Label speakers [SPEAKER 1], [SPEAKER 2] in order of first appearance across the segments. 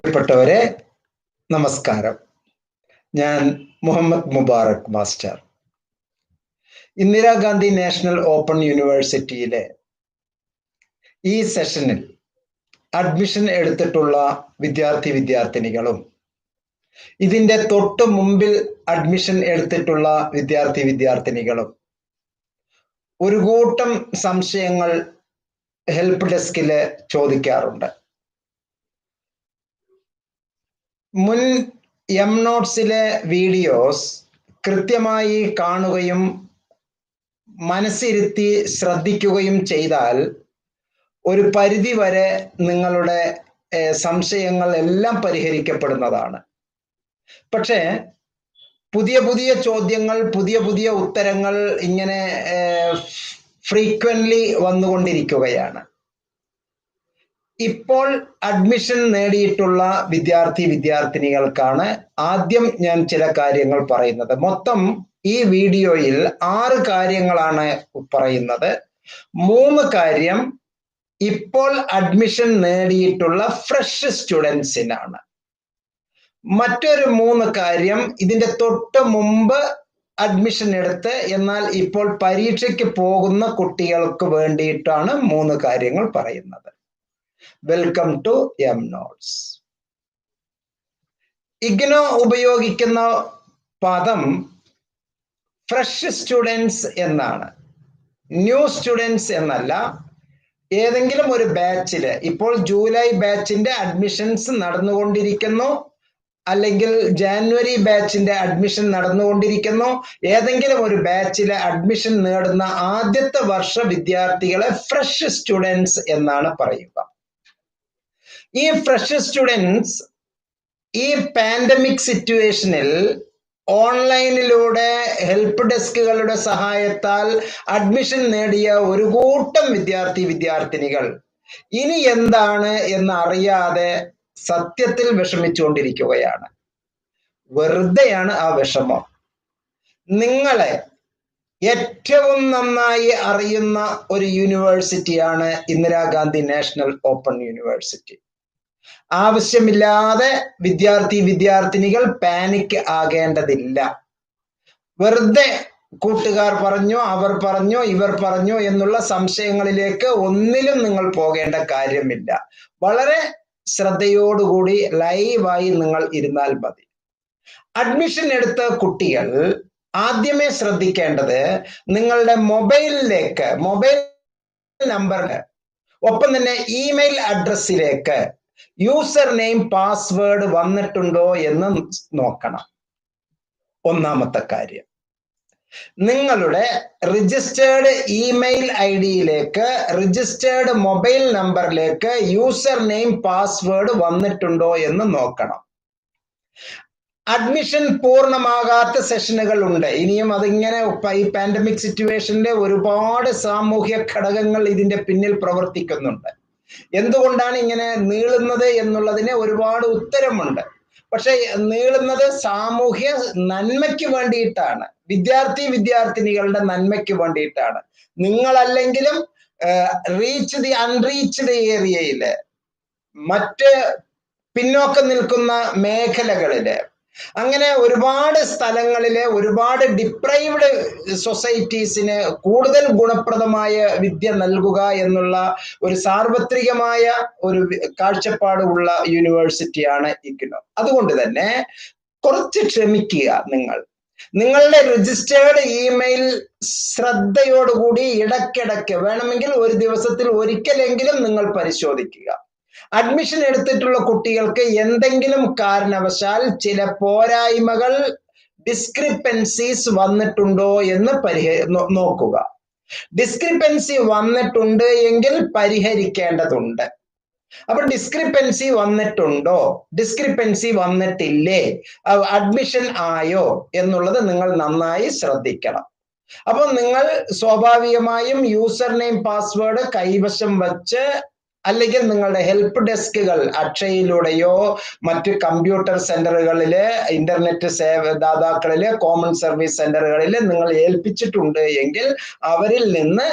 [SPEAKER 1] പ്രിയപ്പെട്ടവരെ നമസ്കാരം. ഞാൻ Muhammad Mubarak master. Indira Gandhi national open യൂണിവേഴ്സിറ്റിയിലെ ഈ സെഷനിൽ അഡ്മിഷൻ എടുത്തിട്ടുള്ള വിദ്യാർത്ഥി വിദ്യാർത്ഥിനികളും ഇതിന്റെ തൊട്ട് മുമ്പിൽ അഡ്മിഷൻ എടുത്തിട്ടുള്ള വിദ്യാർത്ഥി വിദ്യാർത്ഥിനികളും ഒരു കൂട്ടം സംശയങ്ങൾ ഹെൽപ്പ് ഡെസ്കിൽ ചോദിക്കാറുണ്ട്. മുൻ എം നോട്ട്സിലെ വീഡിയോസ് കൃത്യമായി കാണുകയും മനസ്സിരുത്തി ശ്രദ്ധിക്കുകയും ചെയ്താൽ ഒരു പരിധി വരെ നിങ്ങളുടെ സംശയങ്ങൾ എല്ലാം പരിഹരിക്കപ്പെടുന്നതാണ്. പക്ഷേ പുതിയ പുതിയ ചോദ്യങ്ങൾ പുതിയ പുതിയ ഉത്തരങ്ങൾ ഇങ്ങനെ ഫ്രീക്വന്റ്ലി വന്നുകൊണ്ടിരിക്കുകയാണ്. ഇപ്പോൾ അഡ്മിഷൻ നേടിയിട്ടുള്ള വിദ്യാർത്ഥി വിദ്യാർത്ഥിനികൾക്കാണ് ആദ്യം ഞാൻ ചില കാര്യങ്ങൾ പറയുന്നത്. മൊത്തം ഈ വീഡിയോയിൽ ആറ് കാര്യങ്ങളാണ് പറയുന്നത്. മൂന്ന് കാര്യം ഇപ്പോൾ അഡ്മിഷൻ നേടിയിട്ടുള്ള ഫ്രഷ് സ്റ്റുഡൻസിനാണ് മറ്റൊരു മൂന്ന് കാര്യം ഇതിന്റെ തൊട്ട് മുമ്പ് അഡ്മിഷൻ എടുത്ത് എന്നാൽ ഇപ്പോൾ പരീക്ഷയ്ക്ക് പോകുന്ന കുട്ടികൾക്ക് വേണ്ടിയിട്ടാണ് മൂന്ന് കാര്യങ്ങൾ പറയുന്നത്. Welcome to M notes IGNOU ഉപയോഗിക്കുന്ന പദം ഫ്രഷ് സ്റ്റുഡൻസ് എന്നാണ്. ന്യൂ സ്റ്റുഡൻസ് എന്നല്ല. ഏതെങ്കിലും ഒരു ബാച്ചിൽ ഇപ്പോൾ ജൂലൈ ബാച്ചിന്റെ അഡ്മിഷൻസ് നടന്നുകൊണ്ടിരിക്കുന്നു. അല്ലെങ്കിൽ ജാനുവരി ബാച്ചിന്റെ അഡ്മിഷൻ നടന്നുകൊണ്ടിരിക്കുന്നു. ഏതെങ്കിലും ഒരു ബാച്ചിലെ അഡ്മിഷൻ നേടുന്ന ആദ്യത്തെ വർഷ വിദ്യാർത്ഥികളെ ഫ്രഷ് സ്റ്റുഡൻസ് എന്നാണ് പറയുക. ഈ ഫ്രഷ് സ്റ്റുഡൻസ് ഈ പാൻഡമിക് സിറ്റുവേഷനിൽ ഓൺലൈനിലൂടെ ഹെൽപ്പ് ഡെസ്കുകളുടെ സഹായത്താൽ അഡ്മിഷൻ നേടിയ ഒരു കൂട്ടം വിദ്യാർത്ഥി വിദ്യാർത്ഥിനികൾ. ഇനി എന്താണ് എന്ന് അറിയാതെ സത്യത്തിൽ വിഷമിച്ചുകൊണ്ടിരിക്കുകയാണ്. വെറുതെയാണ് ആ വിഷമം. നിങ്ങളെ ഏറ്റവും നന്നായി അറിയുന്ന ഒരു യൂണിവേഴ്സിറ്റിയാണ് ഇന്ദിരാഗാന്ധി നാഷണൽ ഓപ്പൺ യൂണിവേഴ്സിറ്റി. ആവശ്യമില്ലാതെ വിദ്യാർത്ഥി വിദ്യാർത്ഥിനികൾ പാനിക് ആകേണ്ടതില്ല. വെറുതെ കൂട്ടുകാർ പറഞ്ഞു അവർ പറഞ്ഞു ഇവർ പറഞ്ഞു എന്നുള്ള സംശയങ്ങളിലേക്ക് ഒന്നിലും നിങ്ങൾ പോകേണ്ട കാര്യമില്ല. വളരെ ശ്രദ്ധയോടുകൂടി ലൈവായി നിങ്ങൾ ഇരുന്നാൽ മതി. അഡ്മിഷൻ എടുത്ത കുട്ടികൾ ആദ്യമേ ശ്രദ്ധിക്കേണ്ടത് നിങ്ങളുടെ മൊബൈലിലേക്ക് മൊബൈൽ നമ്പറിന് ഒപ്പം തന്നെ ഇമെയിൽ അഡ്രസ്സിലേക്ക് യൂസർ നെയിം പാസ്വേഡ് വന്നിട്ടുണ്ടോ എന്ന് നോക്കണം. ഒന്നാമത്തെ കാര്യം. നിങ്ങളുടെ രജിസ്റ്റേർഡ് ഇമെയിൽ ഐ ഡിയിലേക്ക് രജിസ്റ്റേർഡ് മൊബൈൽ നമ്പറിലേക്ക് യൂസർ നെയിം പാസ്വേഡ് വന്നിട്ടുണ്ടോ എന്ന് നോക്കണം. അഡ്മിഷൻ പൂർണമാകാത്ത സെഷനുകൾ ഉണ്ട്. ഇനിയും അതിങ്ങനെ ഈ പാൻഡമിക് സിറ്റുവേഷന്റെ ഒരുപാട് സാമൂഹ്യ ഘടകങ്ങൾ ഇതിന്റെ പിന്നിൽ പ്രവർത്തിക്കുന്നുണ്ട്. എന്തുകൊണ്ടാണ് ഇങ്ങനെ നീളുന്നത് എന്നുള്ളതിന് ഒരുപാട് ഉത്തരമുണ്ട്. പക്ഷെ നീളുന്നത് സാമൂഹ്യ നന്മയ്ക്ക് വേണ്ടിയിട്ടാണ്. വിദ്യാർത്ഥി വിദ്യാർത്ഥിനികളുടെ നന്മയ്ക്ക് വേണ്ടിയിട്ടാണ്. നിങ്ങളല്ലെങ്കിലും റീച്ച് ദി അൺറീച്ച്ഡ് ഏരിയയിൽ മറ്റ് പിന്നോക്കം നിൽക്കുന്ന മേഖലകളിൽ അങ്ങനെ ഒരുപാട് സ്ഥലങ്ങളിലെ ഒരുപാട് ഡിപ്രൈവ്ഡ് സൊസൈറ്റീസിന് കൂടുതൽ ഗുണപ്രദമായ വിദ്യ നൽകുക എന്നുള്ള ഒരു സാർവത്രികമായ ഒരു കാഴ്ചപ്പാട് ഉള്ള യൂണിവേഴ്സിറ്റിയാണ് ഇഗ്നോ അതുകൊണ്ട് തന്നെ കുറച്ച് ക്ഷമിക്കുക നിങ്ങൾ. നിങ്ങളുടെ രജിസ്റ്റേർഡ് ഇമെയിൽ ശ്രദ്ധയോടുകൂടി ഇടയ്ക്കിടയ്ക്ക് വേണമെങ്കിൽ ഒരു ദിവസത്തിൽ ഒരിക്കലെങ്കിലും നിങ്ങൾ പരിശോധിക്കുക. അഡ്മിഷൻ എടുത്തിട്ടുള്ള കുട്ടികൾക്ക് എന്തെങ്കിലും കാരണവശാൽ ചില പോരായ്മകൾ ഡിസ്ക്രിപ്പൻസീസ് വന്നിട്ടുണ്ടോ എന്ന് പരിഹ നോക്കുക. ഡിസ്ക്രിപ്പൻസി വന്നിട്ടുണ്ട് എങ്കിൽ പരിഹരിക്കേണ്ടതുണ്ട്. അപ്പൊ ഡിസ്ക്രിപ്പൻസി വന്നിട്ടുണ്ടോ? ഡിസ്ക്രിപ്പൻസി വന്നിട്ടില്ലേ? അഡ്മിഷൻ ആയോ എന്നുള്ളത് നിങ്ങൾ നന്നായി ശ്രദ്ധിക്കണം. അപ്പൊ നിങ്ങൾ സ്വാഭാവികമായും യൂസർ നെയിം പാസ്വേഡ് കൈവശം വച്ച് അല്ലെങ്കിൽ നിങ്ങളുടെ ഹെൽപ്പ് ഡെസ്കുകൾ അക്ഷയയിലൂടെയോ മറ്റ് കമ്പ്യൂട്ടർ സെന്ററുകളിലെ ഇന്റർനെറ്റ് സേവ ദാതാക്കളിലെ കോമൺ സർവീസ് സെന്ററുകളിൽ നിങ്ങൾ ഏൽപ്പിച്ചിട്ടുണ്ട് എങ്കിൽ അവരിൽ നിന്ന്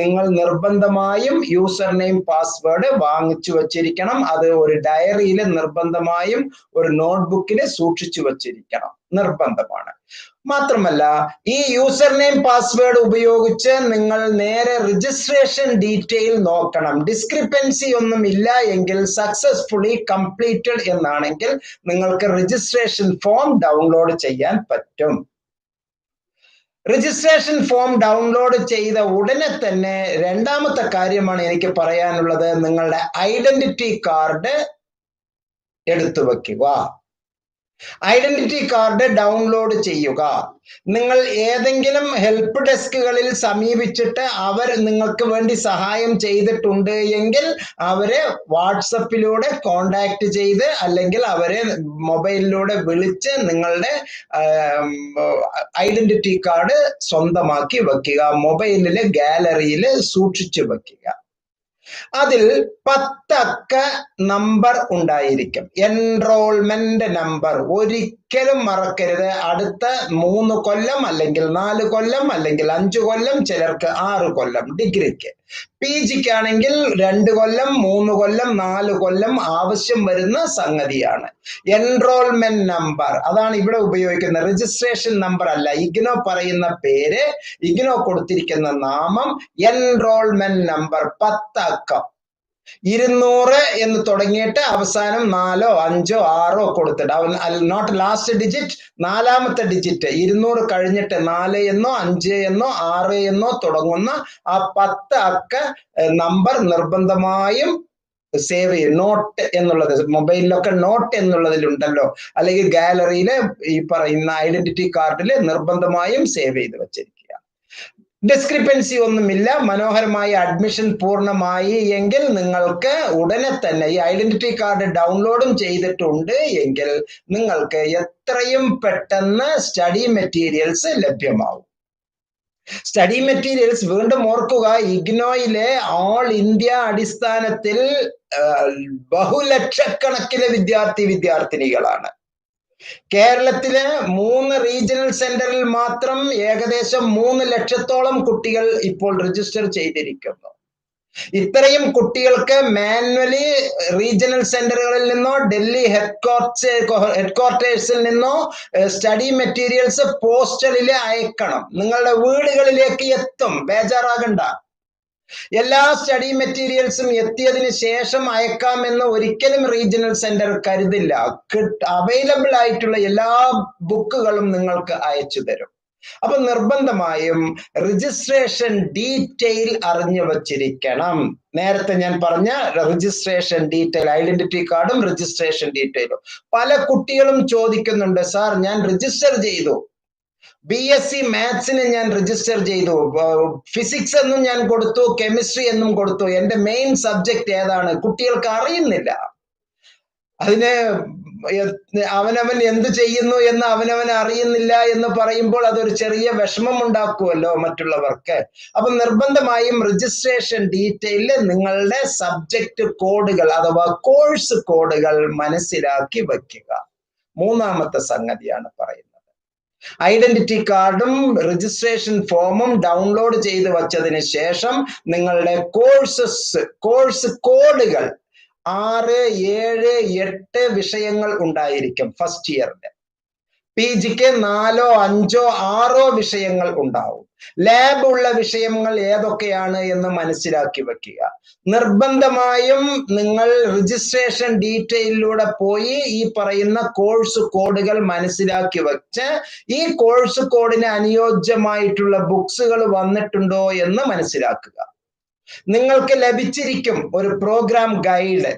[SPEAKER 1] നിങ്ങൾ നിർബന്ധമായും യൂസർ നെയിം പാസ്വേഡ് വാങ്ങിച്ചു വച്ചിരിക്കണം. അത് ഒരു ഡയറിയിൽ നിർബന്ധമായും ഒരു നോട്ട്ബുക്കിൽ സൂക്ഷിച്ചു വച്ചിരിക്കണം. നിർബന്ധമാണ്. മാത്രമല്ല ഈ യൂസർ നെയിം പാസ്വേഡ് ഉപയോഗിച്ച് നിങ്ങൾ നേരെ രജിസ്ട്രേഷൻ ഡീറ്റെയിൽ നോക്കണം. ഡിസ്ക്രിപ്പൻസി ഒന്നും ഇല്ല എങ്കിൽ സക്സസ്ഫുള്ളി കംപ്ലീറ്റഡ് എന്നാണെങ്കിൽ നിങ്ങൾക്ക് രജിസ്ട്രേഷൻ ഫോം ഡൗൺലോഡ് ചെയ്യാൻ പറ്റും. രജിസ്ട്രേഷൻ ഫോം ഡൗൺലോഡ് ചെയ്ത ഉടനെ തന്നെ രണ്ടാമത്തെ കാര്യമാണ് എനിക്ക് പറയാനുള്ളത്. നിങ്ങളുടെ ഐഡന്റിറ്റി കാർഡ് എടുത്തു വെക്കുക ഐഡന്റിറ്റി കാർഡ് ഡൗൺലോഡ് ചെയ്യുക. നിങ്ങൾ ഏതെങ്കിലും ഹെൽപ്പ് ഡെസ്കുകളിൽ സമീപിച്ചിട്ട് അവർ നിങ്ങൾക്ക് വേണ്ടി സഹായം ചെയ്തിട്ടുണ്ട് എങ്കിൽ അവരെ വാട്സപ്പിലൂടെ കോണ്ടാക്ട് ചെയ്ത് അല്ലെങ്കിൽ അവരെ മൊബൈലിലൂടെ വിളിച്ച് നിങ്ങളുടെ ഐഡന്റിറ്റി കാർഡ് സ്വന്തമാക്കി വെക്കുക. മൊബൈലിലെ ഗാലറിയിൽ സൂക്ഷിച്ചു വെക്കുക. അതിൽ പത്തക്ക നമ്പർ ഉണ്ടായിരിക്കും. എൻറോൾമെന്റ് നമ്പർ ഒരിക്കലും മറക്കരുത്. അടുത്ത മൂന്ന് കൊല്ലം അല്ലെങ്കിൽ നാല് കൊല്ലം അല്ലെങ്കിൽ അഞ്ച് കൊല്ലം ചിലർക്ക് ആറ് കൊല്ലം ഡിഗ്രിക്ക്. പി ജിക്കാണെങ്കിൽ രണ്ട് കൊല്ലം മൂന്ന് കൊല്ലം നാല് കൊല്ലം ആവശ്യം വരുന്ന സംഗതിയാണ്. എൻറോൾമെന്റ് നമ്പർ അതാണ് ഇവിടെ ഉപയോഗിക്കുന്ന രജിസ്ട്രേഷൻ നമ്പർ അല്ല. ഇഗ്നോ പറയുന്ന പേര് ഇഗ്നോ കൊടുത്തിരിക്കുന്ന നാമം എൻറോൾമെന്റ് നമ്പർ പത്തക്കം. ഇരുന്നൂറ് എന്ന് തുടങ്ങിയിട്ട് അവസാനം നാലോ അഞ്ചോ ആറോ കൊടുത്തിട്ട് നോട്ട് ലാസ്റ്റ് ഡിജിറ്റ് നാലാമത്തെ ഡിജിറ്റ്. ഇരുന്നൂറ് കഴിഞ്ഞിട്ട് നാല് എന്നോ അഞ്ച് എന്നോ ആറ് എന്നോ തുടങ്ങുന്ന ആ പത്ത് അക്ക നമ്പർ നിർബന്ധമായും സേവ് ചെയ്യും. നോട്ട് എന്നുള്ളത് മൊബൈലിലൊക്കെ നോട്ട് എന്നുള്ളതിലുണ്ടല്ലോ. അല്ലെങ്കിൽ ഗാലറിയിൽ ഈ പറയുന്ന ഐഡന്റിറ്റി കാർഡിൽ നിർബന്ധമായും സേവ് ചെയ്ത് വെച്ചിരിക്കുക ഡിസ്ക്രിപ്പൻസി ഒന്നുമില്ല. മനോഹരമായി അഡ്മിഷൻ പൂർണമായി എങ്കിൽ നിങ്ങൾക്ക് ഉടനെ തന്നെ ഈ ഐഡന്റിറ്റി കാർഡ് ഡൗൺലോഡും ചെയ്തിട്ടുണ്ട് എങ്കിൽ നിങ്ങൾക്ക് എത്രയും പെട്ടെന്ന് സ്റ്റഡി മെറ്റീരിയൽസ് ലഭ്യമാവും. സ്റ്റഡി മെറ്റീരിയൽസ് വീണ്ടും ഓർക്കുക ഇഗ്നോയിലെ ഓൾ ഇന്ത്യ അടിസ്ഥാനത്തിൽ ബഹുലക്ഷക്കണക്കിന് വിദ്യാർത്ഥി വിദ്യാർത്ഥിനികളാണ്. കേരളത്തിലെ മൂന്ന് റീജിയണൽ സെന്ററിൽ മാത്രം ഏകദേശം മൂന്ന് ലക്ഷത്തോളം കുട്ടികൾ ഇപ്പോൾ രജിസ്റ്റർ ചെയ്തിരിക്കുന്നു. ഇത്രയും കുട്ടികൾക്ക് മാനുവലി റീജിയണൽ സെന്ററുകളിൽ നിന്നോ ഡൽഹി ഹെഡ്ക്വാർട്ടേഴ്സ് ഹെഡ്ക്വാർട്ടേഴ്സിൽ നിന്നോ സ്റ്റഡി മെറ്റീരിയൽസ് പോസ്റ്റലിൽ അയക്കണം. നിങ്ങളുടെ വീടുകളിലേക്ക് എത്തും. ബേജാറാകണ്ട. എല്ലാ സ്റ്റഡി മെറ്റീരിയൽസും എത്തിയതിന് ശേഷം അയക്കാമെന്ന് ഒരിക്കലും റീജിയണൽ സെന്റർ കരുതില്ല. അവൈലബിൾ ആയിട്ടുള്ള എല്ലാ ബുക്കുകളും നിങ്ങൾക്ക് അയച്ചു തരും. അപ്പൊ നിർബന്ധമായും രജിസ്ട്രേഷൻ ഡീറ്റെയിൽ അറിഞ്ഞു വച്ചിരിക്കണം. നേരത്തെ ഞാൻ പറഞ്ഞ രജിസ്ട്രേഷൻ ഡീറ്റെയിൽ ഐഡന്റിറ്റി കാർഡും രജിസ്ട്രേഷൻ ഡീറ്റെയിലും പല കുട്ടികളും ചോദിക്കുന്നുണ്ട് സാർ ഞാൻ രജിസ്റ്റർ ചെയ്തു. ബി എസ് സി മാത്സിന് ഞാൻ രജിസ്റ്റർ ചെയ്തു. ഫിസിക്സ് എന്നും ഞാൻ കൊടുത്തു കെമിസ്ട്രി എന്നും കൊടുത്തു. എന്റെ മെയിൻ സബ്ജക്റ്റ് ഏതാണ്? കുട്ടികൾക്ക് അറിയുന്നില്ല. അതിന് അവനവൻ എന്ത് ചെയ്യുന്നു എന്ന് അവനവൻ അറിയുന്നില്ല എന്ന് പറയുമ്പോൾ അതൊരു ചെറിയ വിഷമം ഉണ്ടാക്കുമല്ലോ മറ്റുള്ളവർക്ക്. അപ്പൊ നിർബന്ധമായും രജിസ്ട്രേഷൻ ഡീറ്റെയിൽ നിങ്ങളുടെ സബ്ജക്റ്റ് കോഡുകൾ അഥവാ കോഴ്സ് കോഡുകൾ മനസ്സിലാക്കി വയ്ക്കുക. മൂന്നാമത്തെ സംഗതിയാണ് പറയുന്നത്. ഐഡന്റിറ്റി കാർഡും രജിസ്ട്രേഷൻ ഫോമും ഡൗൺലോഡ് ചെയ്ത് വച്ചതിന് ശേഷം നിങ്ങളുടെ കോഴ്സസ് കോഴ്സ് കോഡുകൾ ആറ് ഏഴ് എട്ട് വിഷയങ്ങൾ ഉണ്ടായിരിക്കും ഫസ്റ്റ് ഇയറിൽ പി ജിക്ക് നാലോ അഞ്ചോ ആറോ വിഷയങ്ങൾ ഉണ്ടാവും. ലാബ് ഉള്ള വിഷയങ്ങൾ ഏതൊക്കെയാണ് എന്ന് മനസ്സിലാക്കി വെക്കുക. നിർബന്ധമായും നിങ്ങൾ രജിസ്ട്രേഷൻ ഡീറ്റെയിലൂടെ പോയി ഈ പറയുന്ന കോഴ്സ് കോഡുകൾ മനസ്സിലാക്കി വെച്ച് ഈ കോഴ്സ് കോഡിന് അനുയോജ്യമായിട്ടുള്ള ബുക്സുകൾ വന്നിട്ടുണ്ടോ എന്ന് മനസ്സിലാക്കുക. നിങ്ങൾക്ക് ലഭിച്ചിരിക്കും ഒരു പ്രോഗ്രാം ഗൈഡ്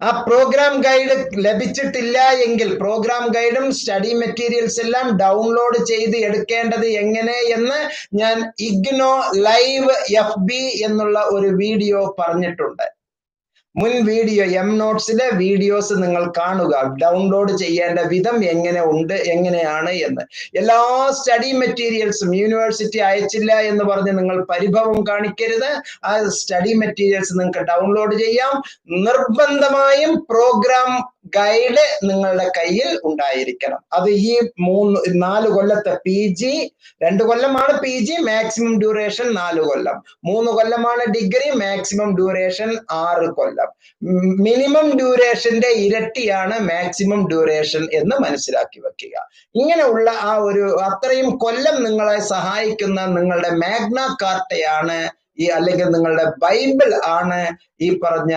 [SPEAKER 1] ആ പ്രോഗ്രാം ഗൈഡ് ലഭിച്ചിട്ടില്ല എങ്കിൽ പ്രോഗ്രാം ഗൈഡും സ്റ്റഡി മെറ്റീരിയൽസ് എല്ലാം ഡൗൺലോഡ് ചെയ്ത് എടുക്കേണ്ടത് എങ്ങനെ എന്ന് ഞാൻ ഇഗ്നോ ലൈവ് എഫ് എന്നുള്ള ഒരു വീഡിയോ പറഞ്ഞിട്ടുണ്ട്. മുൻ വീഡിയോ എം നോട്ട്സിലെ വീഡിയോസ് നിങ്ങൾ കാണുക. ഡൗൺലോഡ് ചെയ്യേണ്ട വിധം എങ്ങനെ ഉണ്ട് എങ്ങനെയാണ് എന്ന്. എല്ലാ സ്റ്റഡി മെറ്റീരിയൽസും യൂണിവേഴ്സിറ്റി അയച്ചില്ല എന്ന് പറഞ്ഞ് നിങ്ങൾ പരിഭവം കാണിക്കരുത്. ആ സ്റ്റഡി മെറ്റീരിയൽസ് നിങ്ങൾക്ക് ഡൗൺലോഡ് ചെയ്യാം. നിർബന്ധമായും പ്രോഗ്രാം ഗൈഡ് നിങ്ങളുടെ കയ്യിൽ ഉണ്ടായിരിക്കണം. അത് ഈ മൂന്ന് നാല് കൊല്ലത്തെ പി ജി രണ്ട് കൊല്ലമാണ് പി ജി മാക്സിമം ഡ്യൂറേഷൻ നാല് കൊല്ലം. മൂന്ന് കൊല്ലമാണ് ഡിഗ്രി മാക്സിമം ഡ്യൂറേഷൻ ആറ് കൊല്ലം. മിനിമം ഡ്യൂറേഷന്റെ ഇരട്ടിയാണ് മാക്സിമം ഡ്യൂറേഷൻ എന്ന് മനസ്സിലാക്കി വെക്കുക. ഇങ്ങനെയുള്ള ആ ഒരു അത്രയും കൊല്ലം നിങ്ങളെ സഹായിക്കുന്ന നിങ്ങളുടെ മാഗ്ന കാർട്ടയാണ് ഈ അല്ലെങ്കിൽ നിങ്ങളുടെ ബൈബിൾ ആണ് ഈ പറഞ്ഞ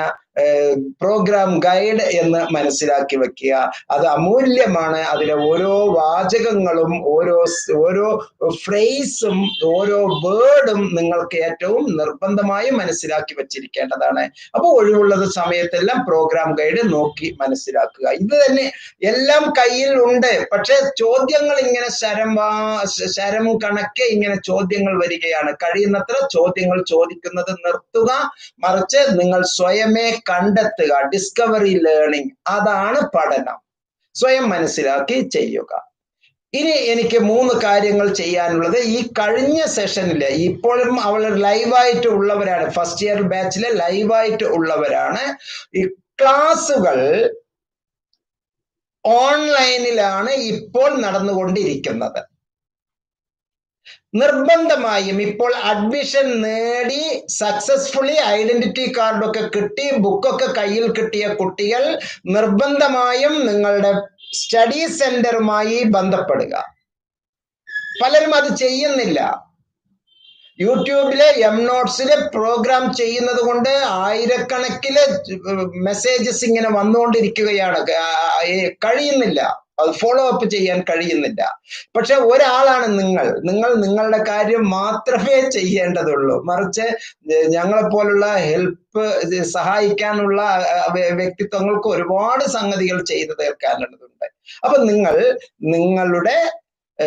[SPEAKER 1] പ്രോഗ്രാം ഗൈഡ് എന്ന് മനസ്സിലാക്കി വെക്കുക. അത് അമൂല്യമാണ്. അതിലെ ഓരോ വാചകങ്ങളും ഓരോ ഓരോ ഫ്രേസും ഓരോ വേർഡും നിങ്ങൾക്ക് ഏറ്റവും നിർബന്ധമായും മനസ്സിലാക്കി വെച്ചിരിക്കേണ്ടതാണ്. അപ്പോൾ ഒഴിവുള്ളത് സമയത്തെല്ലാം പ്രോഗ്രാം ഗൈഡ് നോക്കി മനസ്സിലാക്കുക. ഇത് തന്നെ എല്ലാം കയ്യിൽ ഉണ്ട്. പക്ഷെ ചോദ്യങ്ങൾ ഇങ്ങനെ ശരം ശരം കണക്കെ ഇങ്ങനെ ചോദ്യങ്ങൾ വരികയാണ്. കഴിയുന്നത്ര ചോദ്യങ്ങൾ ചോദിക്കുന്നത് നിർത്തുക. മറിച്ച് നിങ്ങൾ സ്വയമേ കണ്ടെത്തുക ഡിസ്കവറി ലേണിംഗ് അതാണ് പഠനം. സ്വയം മനസ്സിലാക്കി ചെയ്യുക. ഇനി എനിക്ക് മൂന്ന് കാര്യങ്ങൾ ചെയ്യാനുള്ളത്. ഈ കഴിഞ്ഞ സെഷനിൽ ഇപ്പോഴും അവൾ ലൈവായിട്ട് ഉള്ളവരാണ്. ഫസ്റ്റ് ഇയർ ബാച്ചിലെ ലൈവായിട്ട് ഉള്ളവരാണ്. ഈ ക്ലാസ്സുകൾ ഓൺലൈനിലാണ് ഇപ്പോൾ നടന്നുകൊണ്ടിരിക്കുന്നത്. നിർബന്ധമായും ഇപ്പോൾ അഡ്മിഷൻ നേടി സക്സസ്ഫുള്ളി ഐഡന്റിറ്റി കാർഡൊക്കെ കിട്ടി ബുക്കൊക്കെ കയ്യിൽ കിട്ടിയ കുട്ടികൾ നിർബന്ധമായും നിങ്ങളുടെ സ്റ്റഡി സെന്ററുമായി ബന്ധപ്പെടുക. പലരും അത് ചെയ്യുന്നില്ല. യൂട്യൂബിലെ എം നോട്ട്സിലെ പ്രോഗ്രാം ചെയ്യുന്നത് കൊണ്ട് ആയിരക്കണക്കിന് മെസ്സേജസ് ഇങ്ങനെ വന്നുകൊണ്ടിരിക്കുകയാണ്. കഴിയുന്നില്ല. അത് ഫോളോ അപ്പ് ചെയ്യാൻ കഴിയുന്നില്ല. പക്ഷെ ഒരാളാണ് നിങ്ങൾ. നിങ്ങൾ നിങ്ങളുടെ കാര്യം മാത്രമേ ചെയ്യേണ്ടതുള്ളൂ. മറിച്ച് ഞങ്ങളെപ്പോലുള്ള ഹെൽപ്പ് സഹായിക്കാനുള്ള വ്യക്തിത്വങ്ങൾക്ക് ഒരുപാട് സംഗതികൾ ചെയ്തു തീർക്കാനുള്ളതുണ്ട്. അപ്പൊ നിങ്ങൾ നിങ്ങളുടെ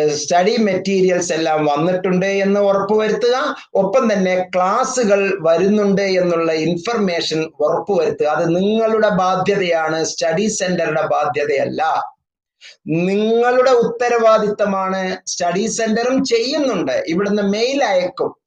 [SPEAKER 1] സ്റ്റഡി മെറ്റീരിയൽസ് എല്ലാം വന്നിട്ടുണ്ട് എന്ന് ഉറപ്പുവരുത്തുക. ഒപ്പം തന്നെ ക്ലാസ്സുകൾ വരുന്നുണ്ട് എന്നുള്ള ഇൻഫർമേഷൻ ഉറപ്പുവരുത്തുക. അത് നിങ്ങളുടെ ബാധ്യതയാണ്. സ്റ്റഡി സെന്ററുടെ ബാധ്യതയല്ല. നിങ്ങളുടെ ഉത്തരവാദിത്തമാണ് സ്റ്റഡി സെന്ററും ചെയ്യുന്നുണ്ട്. ഇവിടുന്ന് മെയിൽ അയക്കും.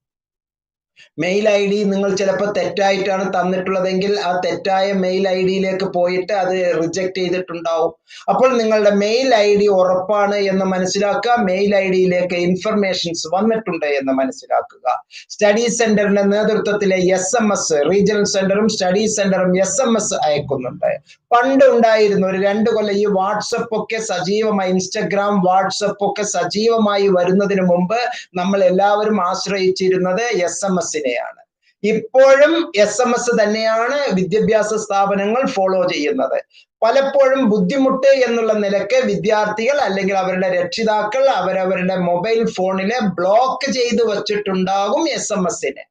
[SPEAKER 1] മെയിൽ ഐ ഡി നിങ്ങൾ ചിലപ്പോൾ തെറ്റായിട്ടാണ് തന്നിട്ടുള്ളതെങ്കിൽ ആ തെറ്റായ മെയിൽ ഐ ഡിയിലേക്ക് പോയിട്ട് അത് റിജക്റ്റ് ചെയ്തിട്ടുണ്ടാവും. അപ്പോൾ നിങ്ങളുടെ മെയിൽ ഐ ഡി ഉറപ്പാണ് എന്ന് മനസ്സിലാക്കുക. മെയിൽ ഐ ഡിയിലേക്ക് ഇൻഫർമേഷൻസ് വന്നിട്ടുണ്ട് എന്ന് മനസ്സിലാക്കുക. സ്റ്റഡി സെന്ററിന്റെ നേതൃത്വത്തിലെ എസ് എം എസ് റീജിയണൽ സെന്ററും സ്റ്റഡി സെന്ററും എസ് എം എസ് അയക്കുന്നുണ്ട്. പണ്ട് ഉണ്ടായിരുന്നു ഒരു രണ്ട് കൊല്ലം ഈ വാട്സപ്പ് ഒക്കെ സജീവമായി ഇൻസ്റ്റഗ്രാം വാട്സപ്പ് ഒക്കെ സജീവമായി വരുന്നതിന് മുമ്പ് നമ്മൾ എല്ലാവരും ആശ്രയിച്ചിരുന്നത് എസ് എം എസിനെയാണ് ഇപ്പോഴും എസ് എം എസ് തന്നെയാണ് വിദ്യാഭ്യാസ സ്ഥാപനങ്ങൾ ഫോളോ ചെയ്യുന്നത്. പലപ്പോഴും ബുദ്ധിമുട്ട് എന്നുള്ള നിലയ്ക്ക് വിദ്യാർത്ഥികൾ അല്ലെങ്കിൽ അവരുടെ രക്ഷിതാക്കൾ അവരവരുടെ മൊബൈൽ ഫോണിലെ ബ്ലോക്ക് ചെയ്ത് വച്ചിട്ടുണ്ടാകും എസ് എം എസിനെ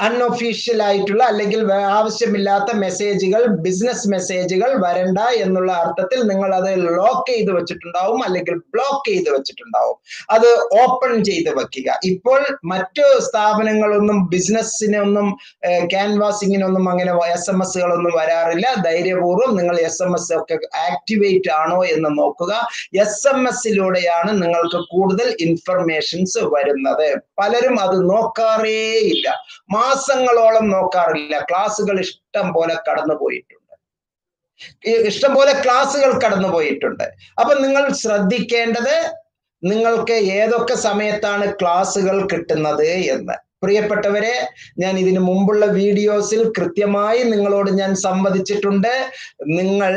[SPEAKER 1] അൺഒഫീഷ്യൽ ആയിട്ടുള്ള അല്ലെങ്കിൽ ആവശ്യമില്ലാത്ത മെസ്സേജുകൾ ബിസിനസ് മെസ്സേജുകൾ വരണ്ട എന്നുള്ള അർത്ഥത്തിൽ നിങ്ങൾ അത് ലോക്ക് ചെയ്ത് വെച്ചിട്ടുണ്ടാവും അല്ലെങ്കിൽ ബ്ലോക്ക് ചെയ്ത് വെച്ചിട്ടുണ്ടാവും. അത് ഓപ്പൺ ചെയ്ത് വെക്കുക. ഇപ്പോൾ മറ്റു സ്ഥാപനങ്ങളൊന്നും ബിസിനസ്സിനൊന്നും ക്യാൻവാസിങ്ങിനൊന്നും അങ്ങനെ എസ് എം എസ്സുകളൊന്നും വരാറില്ല. ധൈര്യപൂർവം നിങ്ങൾ എസ് എം എസ് ഒക്കെ ആക്ടിവേറ്റ് ആണോ എന്ന് നോക്കുക. എസ് എം എസിലൂടെയാണ് നിങ്ങൾക്ക് കൂടുതൽ ഇൻഫർമേഷൻസ് വരുന്നത്. പലരും അത് നോക്കാറേ ഇല്ല മാസങ്ങളോളം നോക്കാറില്ല. ക്ലാസ്സുകൾ ഇഷ്ടം പോലെ കടന്നു പോയിട്ടുണ്ട് ഇഷ്ടം പോലെ ക്ലാസ്സുകൾ കടന്നു പോയിട്ടുണ്ട് അപ്പൊ നിങ്ങൾ ശ്രദ്ധിക്കേണ്ടത് നിങ്ങൾക്ക് ഏതൊക്കെ സമയത്താണ് ക്ലാസ്സുകൾ കിട്ടുന്നത് എന്ന്. പ്രിയപ്പെട്ടവരെ ഞാൻ ഇതിനു മുമ്പുള്ള വീഡിയോസിൽ കൃത്യമായി നിങ്ങളോട് ഞാൻ സംവദിച്ചിട്ടുണ്ട്. നിങ്ങൾ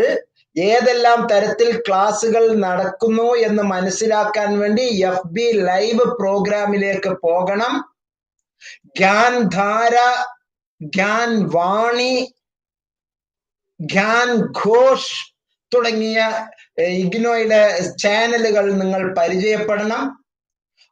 [SPEAKER 1] ഏതെല്ലാം തരത്തിൽ ക്ലാസ്സുകൾ നടക്കുന്നു എന്ന് മനസ്സിലാക്കാൻ വേണ്ടി എഫ് ബി ലൈവ് പ്രോഗ്രാമിലേക്ക് പോകണം. ജ്ഞാൻധാര ജ്ഞാൻ വാണി ജ്ഞാൻ ഘോഷ് തുടങ്ങിയ ഇഗ്നോയുടെ ചാനലുകൾ നിങ്ങൾ പരിചയപ്പെടണം.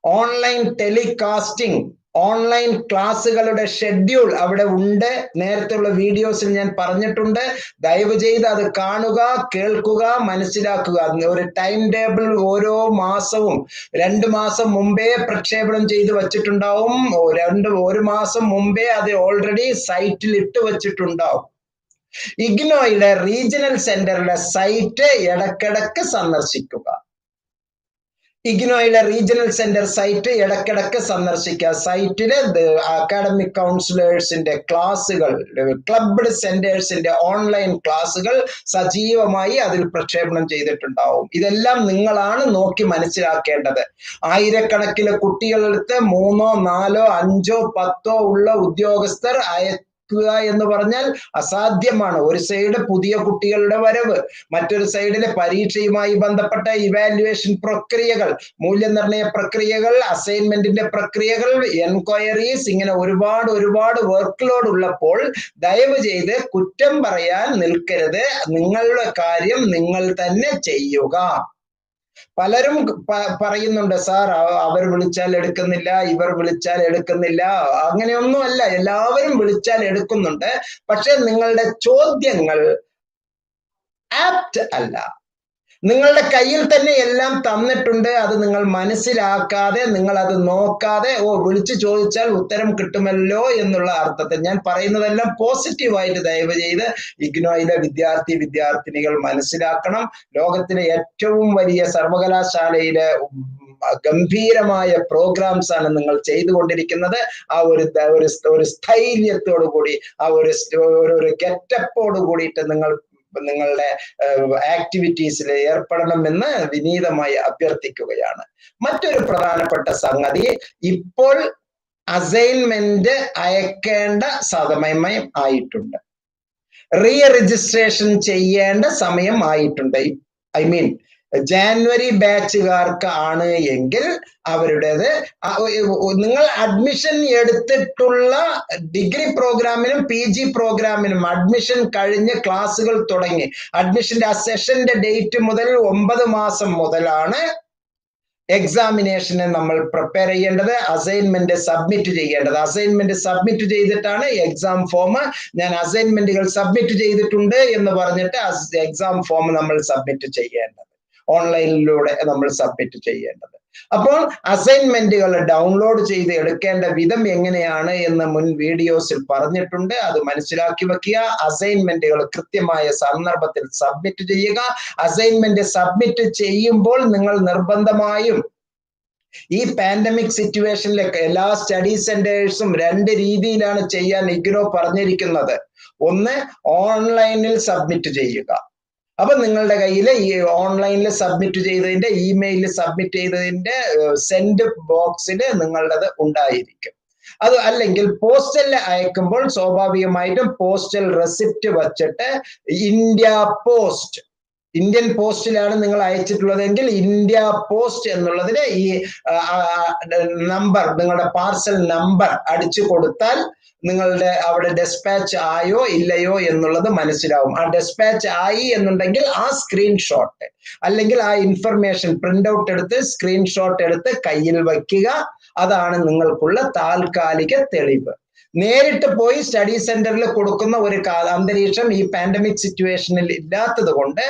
[SPEAKER 1] ഓൺലൈൻ ടെലികാസ്റ്റിംഗ് ഓൺലൈൻ ക്ലാസ്സുകളുടെ ഷെഡ്യൂൾ അവിടെ ഉണ്ട്. നേരത്തെയുള്ള വീഡിയോസിൽ ഞാൻ പറഞ്ഞിട്ടുണ്ട്. ദയവ് ചെയ്ത് അത് കാണുക കേൾക്കുക മനസ്സിലാക്കുക. ഒരു ടൈം ടേബിൾ ഓരോ മാസവും രണ്ട് മാസം മുമ്പേ പ്രക്ഷേപണം ചെയ്ത് വച്ചിട്ടുണ്ടാവും. രണ്ട് ഒരു മാസം മുമ്പേ അത് ഓൾറെഡി സൈറ്റിൽ ഇട്ട് വച്ചിട്ടുണ്ടാവും. ഇഗ്നോയുടെ റീജിയണൽ സെന്ററിലെ സൈറ്റ് ഇടക്കിടക്ക് സന്ദർശിക്കുക. ഇഗ്നോയുടെ റീജിയണൽ സെന്റർ സൈറ്റ് ഇടക്കിടക്ക് സന്ദർശിക്കുക. സൈറ്റിൽ അക്കാഡമിക് കൗൺസിലേഴ്സിന്റെ ക്ലാസ്സുകൾ ക്ലബ്ഡ് സെന്റേഴ്സിന്റെ ഓൺലൈൻ ക്ലാസ്സുകൾ സജീവമായി അതിൽ പ്രക്ഷേപണം ചെയ്തിട്ടുണ്ടാവും. ഇതെല്ലാം നിങ്ങളാണ് നോക്കി മനസ്സിലാക്കേണ്ടത്. ആയിരക്കണക്കിന് കുട്ടികളെടുത്ത് മൂന്നോ നാലോ അഞ്ചോ പത്തോ ഉള്ള ഉദ്യോഗസ്ഥർ അയ ക്കുക എന്ന് പറഞ്ഞാൽ അസാധ്യമാണ്. ഒരു സൈഡ് പുതിയ കുട്ടികളുടെ വരവ് മറ്റൊരു സൈഡിലെ പരീക്ഷയുമായി ബന്ധപ്പെട്ട ഇവാലുവേഷൻ പ്രക്രിയകൾ മൂല്യനിർണയ പ്രക്രിയകൾ അസൈൻമെന്റിന്റെ പ്രക്രിയകൾ എൻക്വയറീസ് ഇങ്ങനെ ഒരുപാട് ഒരുപാട് വർക്ക് ലോഡ് ഉള്ളപ്പോൾ ദയവ് ചെയ്ത് കുറ്റം പറയാൻ നിൽക്കരുത്. നിങ്ങളുടെ കാര്യം നിങ്ങൾ തന്നെ ചെയ്യുക. പലരും പറയുന്നുണ്ട് സാർ അവർ വിളിച്ചാൽ എടുക്കുന്നില്ല ഇവർ വിളിച്ചാൽ എടുക്കുന്നില്ല. അങ്ങനെയൊന്നും അല്ല എല്ലാവരും വിളിച്ചാൽ എടുക്കുന്നുണ്ട്. പക്ഷെ നിങ്ങളുടെ ചോദ്യങ്ങൾ ആപ്റ്റ് അല്ല. നിങ്ങളുടെ കയ്യിൽ തന്നെ എല്ലാം തന്നിട്ടുണ്ട്. അത് നിങ്ങൾ മനസ്സിലാക്കാതെ നിങ്ങൾ അത് നോക്കാതെ ഓ വിളിച്ചു ചോദിച്ചാൽ ഉത്തരം കിട്ടുമല്ലോ എന്നുള്ള അർത്ഥത്തിൽ ഞാൻ പറയുന്നതെല്ലാം പോസിറ്റീവായിട്ട് ദയവ് ചെയ്ത് ഇഗ്നോയിലെ വിദ്യാർത്ഥി വിദ്യാർത്ഥിനികൾ മനസ്സിലാക്കണം. ലോകത്തിലെ ഏറ്റവും വലിയ സർവകലാശാലയിലെ ഗംഭീരമായ പ്രോഗ്രാംസ് ആണ് നിങ്ങൾ ചെയ്തുകൊണ്ടിരിക്കുന്നത്. ആ ഒരു ഒരു സ്ഥൈര്യത്തോടു കൂടി ആ ഒരു ഒരു ഗെറ്റപ്പോട് കൂടിയിട്ട് നിങ്ങൾ നിങ്ങളുടെ ആക്ടിവിറ്റീസിൽ ഏർപ്പെടണമെന്ന് വിനീതമായി അഭ്യർത്ഥിക്കുകയാണ്. മറ്റൊരു പ്രധാനപ്പെട്ട സംഗതി ഇപ്പോൾ അസൈൻമെന്റ് അയക്കേണ്ട സമയം ആയിട്ടുണ്ട്. റീ രജിസ്ട്രേഷൻ ചെയ്യേണ്ട സമയം ആയിട്ടുണ്ട്. ഐ മീൻ ജാനുവരി ബാച്ചുകാർക്ക് ആണ് എങ്കിൽ അവരുടേത്. നിങ്ങൾ അഡ്മിഷൻ എടുത്തിട്ടുള്ള ഡിഗ്രി പ്രോഗ്രാമിനും പി ജി പ്രോഗ്രാമിനും അഡ്മിഷൻ കഴിഞ്ഞ് ക്ലാസ്സുകൾ തുടങ്ങി. അഡ്മിഷന്റെ ആ സെഷന്റെ ഡേറ്റ് മുതൽ ഒമ്പത് മാസം മുതലാണ് എക്സാമിനേഷന് നമ്മൾ പ്രിപ്പയർ ചെയ്യേണ്ടത് അസൈൻമെന്റ് സബ്മിറ്റ് ചെയ്യേണ്ടത്. അസൈൻമെന്റ് സബ്മിറ്റ് ചെയ്തിട്ടാണ് എക്സാം ഫോം ഞാൻ അസൈൻമെന്റുകൾ സബ്മിറ്റ് ചെയ്തിട്ടുണ്ട് എന്ന് പറഞ്ഞിട്ട് എക്സാം ഫോം നമ്മൾ സബ്മിറ്റ് ചെയ്യേണ്ടത്. ഓൺലൈനിലൂടെ നമ്മൾ സബ്മിറ്റ് ചെയ്യേണ്ടത്. അപ്പോൾ അസൈൻമെന്റുകൾ ഡൗൺലോഡ് ചെയ്ത് എടുക്കേണ്ട വിധം എങ്ങനെയാണ് എന്ന് മുൻ വീഡിയോസിൽ പറഞ്ഞിട്ടുണ്ട്. അത് മനസ്സിലാക്കി വെക്കുക. അസൈൻമെന്റുകൾ കൃത്യമായ സന്ദർഭത്തിൽ സബ്മിറ്റ് ചെയ്യുക. അസൈൻമെന്റ് സബ്മിറ്റ് ചെയ്യുമ്പോൾ നിങ്ങൾ നിർബന്ധമായും ഈ പാൻഡമിക് സിറ്റുവേഷനിലൊക്കെ എല്ലാ സ്റ്റഡി സെന്റേഴ്സും രണ്ട് രീതിയിലാണ് ചെയ്യാൻ ഇഗ്നോ പറഞ്ഞിരിക്കുന്നത്. ഒന്ന് ഓൺലൈനിൽ സബ്മിറ്റ് ചെയ്യുക. അപ്പൊ നിങ്ങളുടെ കയ്യിൽ ഈ ഓൺലൈനിൽ സബ്മിറ്റ് ചെയ്തതിന്റെ ഇമെയിലിൽ സബ്മിറ്റ് ചെയ്തതിന്റെ സെൻഡ് ബോക്സിൽ നിങ്ങളുടേത് ഉണ്ടായിരിക്കും. അത് അല്ലെങ്കിൽ പോസ്റ്റലിൽ അയക്കുമ്പോൾ സ്വാഭാവികമായിട്ടും പോസ്റ്റൽ റെസിപ്റ്റ് വച്ചിട്ട് ഇന്ത്യ പോസ്റ്റ് ഇന്ത്യൻ പോസ്റ്റിലാണ് നിങ്ങൾ അയച്ചിട്ടുള്ളതെങ്കിൽ ഇന്ത്യ പോസ്റ്റ് എന്നുള്ളതിന് ഈ നമ്പർ നിങ്ങളുടെ പാർസൽ നമ്പർ അടിച്ചു കൊടുത്താൽ നിങ്ങളുടെ അവിടെ ഡെസ്പാച്ച് ആയോ ഇല്ലയോ എന്നുള്ളത് മനസ്സിലാവും. ആ ഡെസ്പാച്ച് ആയി എന്നുണ്ടെങ്കിൽ ആ സ്ക്രീൻഷോട്ട് അല്ലെങ്കിൽ ആ ഇൻഫർമേഷൻ പ്രിന്റ് ഔട്ട് എടുത്ത് സ്ക്രീൻഷോട്ട് എടുത്ത് കയ്യിൽ വയ്ക്കുക. അതാണ് നിങ്ങൾക്കുള്ള താൽക്കാലിക തെളിവ്. നേരിട്ട് പോയി സ്റ്റഡി സെന്ററിൽ കൊടുക്കുന്ന ഒരു അന്തരീക്ഷം ഈ പാൻഡമിക് സിറ്റുവേഷനിൽ ഇല്ലാത്തത് കൊണ്ട്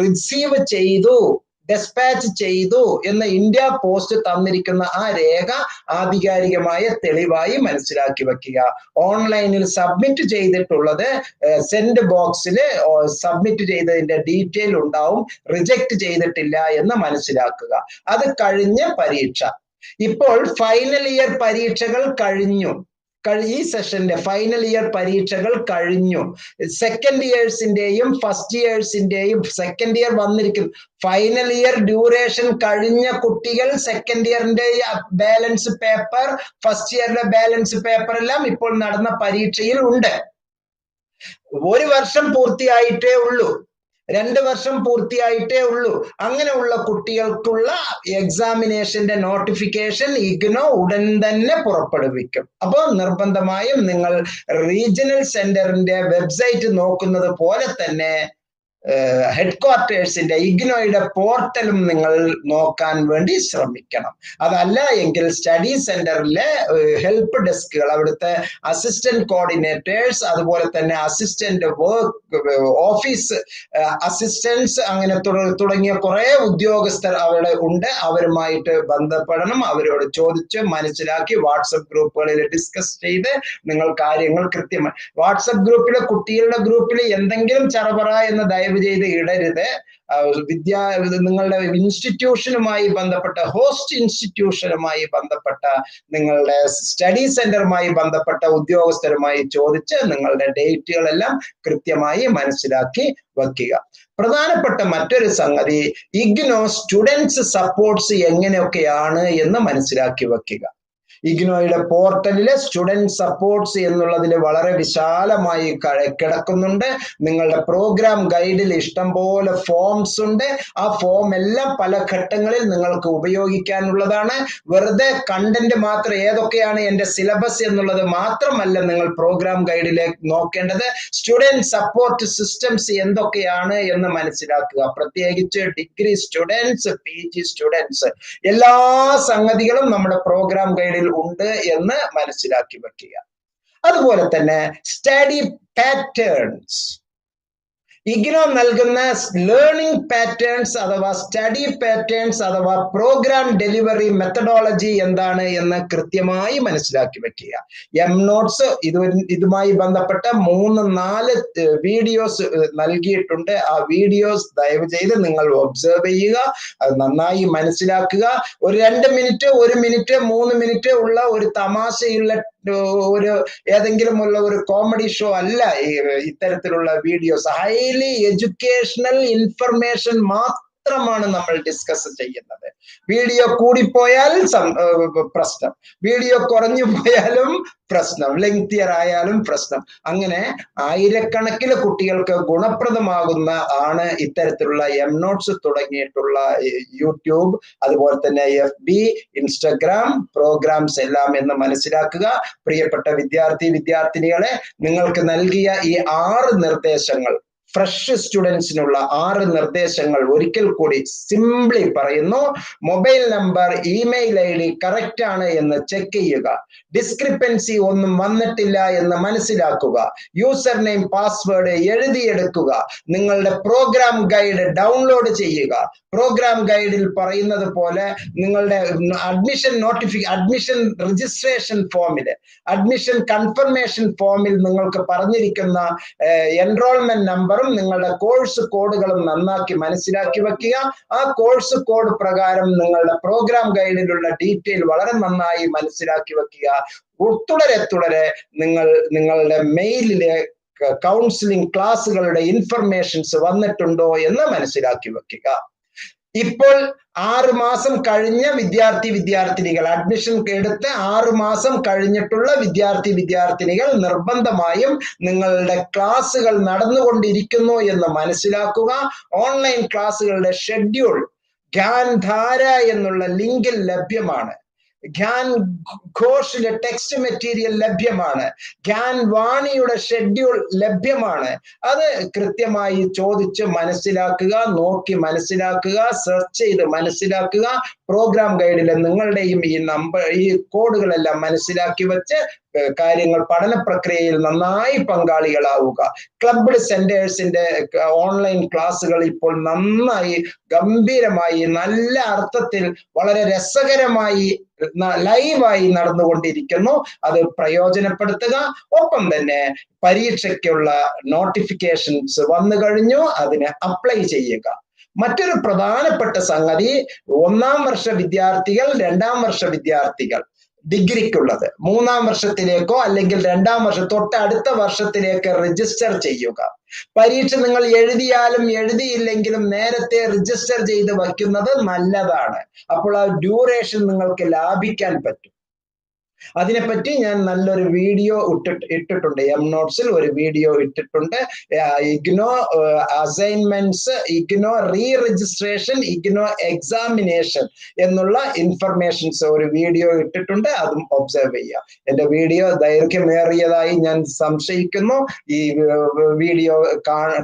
[SPEAKER 1] റിസീവ് ചെയ്തു. ഡെസ്പാച്ച് ചെയ്തു എന്ന് ഇന്ത്യ പോസ്റ്റ് തന്നിരിക്കുന്ന ആ രേഖ ആധികാരികമായ തെളിവായി മനസ്സിലാക്കി വെക്കുക. ഓൺലൈനിൽ സബ്മിറ്റ് ചെയ്തിട്ടുള്ളത് സെൻഡ് ബോക്സിൽ സബ്മിറ്റ് ചെയ്തതിന്റെ ഡീറ്റെയിൽ ഉണ്ടാവും റിജക്റ്റ് ചെയ്തിട്ടില്ല എന്ന് മനസ്സിലാക്കുക. അത് കഴിഞ്ഞ് പരീക്ഷ. ഇപ്പോൾ ഫൈനൽ ഇയർ പരീക്ഷകൾ കഴിഞ്ഞു. ഈ സെഷന്റെ ഫൈനൽ ഇയർ പരീക്ഷകൾ കഴിഞ്ഞു. സെക്കൻഡ് ഇയേഴ്സിന്റെയും ഫസ്റ്റ് ഇയേഴ്സിന്റെയും സെക്കൻഡ് ഇയർ വന്നിരിക്കുന്നു. ഫൈനൽ ഇയർ ഡ്യൂറേഷൻ കഴിഞ്ഞ കുട്ടികൾ സെക്കൻഡ് ഇയറിന്റെ ബാലൻസ് പേപ്പർ ഫസ്റ്റ് ഇയറിന്റെ ബാലൻസ് പേപ്പർ എല്ലാം ഇപ്പോൾ നടന്ന പരീക്ഷയിൽ ഉണ്ട്. ഒരു വർഷം പൂർത്തിയായിട്ടേ ഉള്ളൂ. രണ്ട് വർഷം പൂർത്തിയായിട്ടേ ഉള്ളൂ. അങ്ങനെയുള്ള കുട്ടികൾക്കുള്ള എക്സാമിനേഷന്റെ നോട്ടിഫിക്കേഷൻ ഇഗ്നോ ഉടൻ തന്നെ പുറപ്പെടുവിക്കും. അപ്പോൾ നിർബന്ധമായും നിങ്ങൾ റീജിയണൽ സെന്ററിന്റെ വെബ്സൈറ്റ് നോക്കുന്നത് പോലെ തന്നെ ഹെഡ് ക്വാർട്ടേഴ്സിന്റെ ഇഗ്നോയുടെ പോർട്ടലും നിങ്ങൾ നോക്കാൻ വേണ്ടി ശ്രമിക്കണം. അതല്ല എങ്കിൽ സ്റ്റഡി സെന്ററിലെ ഹെൽപ്പ് ഡെസ്കുകൾ അവിടുത്തെ അസിസ്റ്റന്റ് കോർഡിനേറ്റേഴ്സ് അതുപോലെ തന്നെ അസിസ്റ്റന്റ് വർക്ക് ഓഫീസ് അസിസ്റ്റൻസ് അങ്ങനെ തുടങ്ങിയ കുറെ ഉദ്യോഗസ്ഥർ അവിടെ ഉണ്ട്. അവരുമായിട്ട് ബന്ധപ്പെടണം. അവരോട് ചോദിച്ച് മനസ്സിലാക്കി വാട്സപ്പ് ഗ്രൂപ്പുകളിൽ ഡിസ്കസ് ചെയ്ത് നിങ്ങൾ കാര്യങ്ങൾ കൃത്യമായി. വാട്സപ്പ് ഗ്രൂപ്പിലെ കുട്ടികളുടെ ഗ്രൂപ്പിൽ എന്തെങ്കിലും ചറപറ എന്ന് ദയവ് ചെയ്ത് ഇടരുത്. വിദ്യാ നിങ്ങളുടെ ഇൻസ്റ്റിറ്റ്യൂഷനുമായി ബന്ധപ്പെട്ട ഹോസ്റ്റ് ഇൻസ്റ്റിറ്റ്യൂഷനുമായി ബന്ധപ്പെട്ട നിങ്ങളുടെ സ്റ്റഡി സെന്ററുമായി ബന്ധപ്പെട്ട ഉദ്യോഗസ്ഥരുമായി ചോദിച്ച് നിങ്ങളുടെ ഡേറ്റുകളെല്ലാം കൃത്യമായി മനസ്സിലാക്കി വയ്ക്കുക. പ്രധാനപ്പെട്ട മറ്റൊരു സംഗതി ഇഗ്നോ സ്റ്റുഡൻസ് സപ്പോർട്ട്സ് എങ്ങനെയൊക്കെയാണ് എന്ന് മനസ്സിലാക്കി വെക്കുക ഇഗ്നോയുടെ പോർട്ടലിലെ സ്റ്റുഡന്റ് സപ്പോർട്ട്സ് എന്നുള്ളതിൽ വളരെ വിശാലമായി കിടക്കുന്നുണ്ട്. നിങ്ങളുടെ പ്രോഗ്രാം ഗൈഡിൽ ഇഷ്ടം പോലെ ഫോംസ് ഉണ്ട്. ആ ഫോം എല്ലാം പല ഘട്ടങ്ങളിൽ നിങ്ങൾക്ക് ഉപയോഗിക്കാനുള്ളതാണ്. വെറുതെ കണ്ടന്റ് മാത്രം ഏതൊക്കെയാണ് എന്റെ സിലബസ് എന്നുള്ളത് മാത്രമല്ല നിങ്ങൾ പ്രോഗ്രാം ഗൈഡിലേക്ക് നോക്കേണ്ടത്. സ്റ്റുഡന്റ് സപ്പോർട്ട് സിസ്റ്റംസ് എന്തൊക്കെയാണ് എന്ന് മനസ്സിലാക്കുക. പ്രത്യേകിച്ച് degree students P G students. എല്ലാ സംഗതികളും നമ്മുടെ പ്രോഗ്രാം ഗൈഡിൽ ഉണ്ട് എന്ന് മനസ്സിലാക്കി വെക്കുക. അതുപോലെ തന്നെ സ്റ്റഡി പാറ്റേൺസ് ഇഗ്നോ നൽകുന്ന ലേണിംഗ് പാറ്റേൺസ് അഥവാ സ്റ്റഡി പാറ്റേൺസ് അഥവാ പ്രോഗ്രാം ഡെലിവറി മെത്തഡോളജി എന്താണ് എന്ന് കൃത്യമായി മനസ്സിലാക്കി വെക്കുക. എം നോട്ട്സ് ഇത് ഇതുമായി ബന്ധപ്പെട്ട മൂന്ന് നാല് വീഡിയോസ് നൽകിയിട്ടുണ്ട്. ആ വീഡിയോസ് ദയവ് ചെയ്ത് നിങ്ങൾ ഒബ്സർവ് ചെയ്യുക. അത് നന്നായി മനസ്സിലാക്കുക. ഒരു രണ്ട് മിനിറ്റ് ഒരു മിനിറ്റ് മൂന്ന് മിനിറ്റ് ഉള്ള ഒരു തമാശയുള്ള ഒരു ഏതെങ്കിലും ഉള്ള ഒരു കോമഡി ഷോ അല്ല ഇത്തരത്തിലുള്ള വീഡിയോസ് ഹൈലി എഡ്യൂക്കേഷണൽ ഇൻഫർമേഷൻ മാത്രമാണ് നമ്മൾ ഡിസ്കസ് ചെയ്യുന്നത്. വീഡിയോ കൂടിപ്പോയാൽ പ്രശ്നം. വീഡിയോ കുറഞ്ഞു പോയാലും പ്രശ്നം. ലെങ്തിയർ ആയാലും പ്രശ്നം. അങ്ങനെ ആയിരക്കണക്കിന് കുട്ടികൾക്ക് ഗുണപ്രദമാകുന്ന ആണ് ഇത്തരത്തിലുള്ള എം നോട്ട്സ് തുടങ്ങിയിട്ടുള്ള യൂട്യൂബ് അതുപോലെ തന്നെ എഫ് ബി ഇൻസ്റ്റഗ്രാം പ്രോഗ്രാംസ് എല്ലാം എന്ന് മനസ്സിലാക്കുക. പ്രിയപ്പെട്ട വിദ്യാർത്ഥി വിദ്യാർത്ഥിനികളെ നിങ്ങൾക്ക് നൽകിയ ഈ ആറ് നിർദ്ദേശങ്ങൾ ഫ്രഷ് സ്റ്റുഡൻസിനുള്ള ആറ് നിർദ്ദേശങ്ങൾ ഒരിക്കൽ കൂടി സിംപ്ലി പറയുന്നു. Mobile number email I D correct ആണ് എന്ന് ചെക്ക് ചെയ്യുക. ഡിസ്ക്രിപ്പൻസി ഒന്നും വന്നിട്ടില്ല എന്ന് മനസ്സിലാക്കുക. യൂസർ നെയിം പാസ്വേഡ് എഴുതിയെടുക്കുക. നിങ്ങളുടെ പ്രോഗ്രാം ഗൈഡ് ഡൗൺലോഡ് ചെയ്യുക. പ്രോഗ്രാം ഗൈഡിൽ പറയുന്നത് പോലെ നിങ്ങളുടെ അഡ്മിഷൻ നോട്ടിഫി അഡ്മിഷൻ രജിസ്ട്രേഷൻ ഫോമിൽ അഡ്മിഷൻ കൺഫർമേഷൻ ഫോമിൽ നിങ്ങൾക്ക് പറഞ്ഞിരിക്കുന്ന എൻറോൾമെന്റ് നമ്പറും നിങ്ങളുടെ കോഴ്സ് കോഡുകളും നന്നാക്കി മനസ്സിലാക്കി വെക്കുക. ആ കോഴ്സ് കോഡ് പ്രകാരം നിങ്ങളുടെ പ്രോഗ്രാം ഗൈഡിലുള്ള ഡീറ്റെയിൽ വളരെ നന്നായി മനസ്സിലാക്കി വെക്കുക. തുടരെ തുടരെ നിങ്ങൾ നിങ്ങളുടെ മെയിലിലെ കൗൺസിലിംഗ് ക്ലാസ്സുകളുടെ ഇൻഫർമേഷൻസ് വന്നിട്ടുണ്ടോ എന്ന് മനസ്സിലാക്കി വെക്കുക. ഇപ്പോൾ ആറു മാസം കഴിഞ്ഞ വിദ്യാർത്ഥി വിദ്യാർത്ഥിനികൾ അഡ്മിഷൻ എടുത്ത് ആറു മാസം കഴിഞ്ഞിട്ടുള്ള വിദ്യാർത്ഥി വിദ്യാർത്ഥിനികൾ നിർബന്ധമായും നിങ്ങളുടെ ക്ലാസ്സുകൾ നടന്നുകൊണ്ടിരിക്കുന്നു എന്ന് മനസ്സിലാക്കുക. ഓൺലൈൻ ക്ലാസ്സുകളുടെ ഷെഡ്യൂൾ ധ്യാൻധാര എന്നുള്ള ലിങ്കിൽ ലഭ്യമാണ്. ഖ്യാൻ ഘോഷിലെ ടെക്സ്റ്റ് മെറ്റീരിയൽ ലഭ്യമാണ്. ഖ്യാൻ വാണിയുടെ ഷെഡ്യൂൾ ലഭ്യമാണ്. അത് കൃത്യമായി ചോദിച്ച് മനസ്സിലാക്കുക നോക്കി മനസ്സിലാക്കുക സെർച്ച് ചെയ്ത് മനസ്സിലാക്കുക പ്രോഗ്രാം ഗൈഡിലെ നിങ്ങളുടെയും ഈ നമ്പർ ഈ കോഡുകളെല്ലാം മനസ്സിലാക്കി വെച്ച് കാര്യങ്ങൾ പഠന പ്രക്രിയയിൽ നന്നായി പങ്കാളികളാവുക. ക്ലബ്ഡ് സെന്റേഴ്സിന്റെ ഓൺലൈൻ ക്ലാസ്സുകൾ ഇപ്പോൾ നന്നായി ഗംഭീരമായി നല്ല അർത്ഥത്തിൽ വളരെ രസകരമായി ലൈവായി നടന്നുകൊണ്ടിരിക്കുന്നു. അത് പ്രയോജനപ്പെടുത്തുക. ഒപ്പം തന്നെ പരീക്ഷയ്ക്കുള്ള നോട്ടിഫിക്കേഷൻസ് വന്നു കഴിഞ്ഞു. അതിന് അപ്ലൈ ചെയ്യുക. മറ്റൊരു പ്രധാനപ്പെട്ട സംഗതി ഒന്നാം വർഷ വിദ്യാർത്ഥികൾ രണ്ടാം വർഷ വിദ്യാർത്ഥികൾ. ഡിഗ്രിക്കുള്ളത്. മൂന്നാം വർഷത്തിലേക്കോ അല്ലെങ്കിൽ രണ്ടാം വർഷ തൊട്ട് അടുത്ത വർഷത്തിലേക്ക് രജിസ്റ്റർ ചെയ്യുക. പരീക്ഷ നിങ്ങൾ എഴുതിയാലും എഴുതിയില്ലെങ്കിലും നേരത്തെ രജിസ്റ്റർ ചെയ്ത് വയ്ക്കുന്നത് നല്ലതാണ്. അപ്പോൾ ആ ഡ്യൂറേഷൻ നിങ്ങൾക്ക് ലാഭിക്കാൻ പറ്റും. അതിനെപ്പറ്റി ഞാൻ നല്ലൊരു വീഡിയോ ഇട്ടിട്ട് ഇട്ടിട്ടുണ്ട്. എം നോട്ട്സിൽ ഒരു വീഡിയോ ഇട്ടിട്ടുണ്ട്. IGNOU assignments IGNOU re registration IGNOU examination എന്നുള്ള ഇൻഫർമേഷൻസ് ഒരു വീഡിയോ ഇട്ടിട്ടുണ്ട്. അതും ഒബ്സർവ് ചെയ്യുക. എന്റെ വീഡിയോ ദൈർഘ്യമേറിയതായി ഞാൻ സംശയിക്കുന്നു. ഈ വീഡിയോ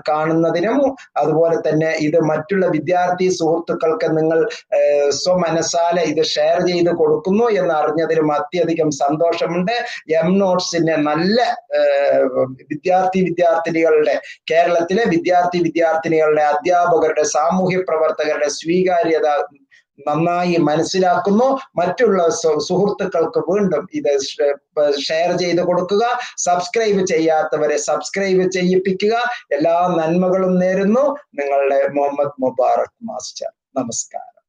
[SPEAKER 1] കാണുന്നതിനും അതുപോലെ തന്നെ ഇത് മറ്റുള്ള വിദ്യാർത്ഥി സുഹൃത്തുക്കൾക്ക് നിങ്ങൾ സ്വമനസാല ഇത് ഷെയർ ചെയ്ത് കൊടുക്കുന്നു എന്ന് അറിഞ്ഞതിലും അത്യധികം സന്തോഷമുണ്ട്. എം നോട്ട്സിന്റെ നല്ല വിദ്യാർത്ഥി വിദ്യാർത്ഥിനികളുടെ കേരളത്തിലെ വിദ്യാർത്ഥി വിദ്യാർത്ഥിനികളുടെ അധ്യാപകരുടെ സാമൂഹ്യ പ്രവർത്തകരുടെ സ്വീകാര്യത നന്നായി മനസ്സിലാക്കുന്നു. മറ്റുള്ള സുഹൃത്തുക്കൾക്ക് വീണ്ടും ഇത് ഷെയർ ചെയ്ത് കൊടുക്കുക. സബ്സ്ക്രൈബ് ചെയ്യാത്തവരെ സബ്സ്ക്രൈബ് ചെയ്യിപ്പിക്കുക. എല്ലാ നന്മകളും നേരുന്നു. നിങ്ങളുടെ മുഹമ്മദ് മുബാറക് മാസ്റ്റർ. നമസ്കാരം.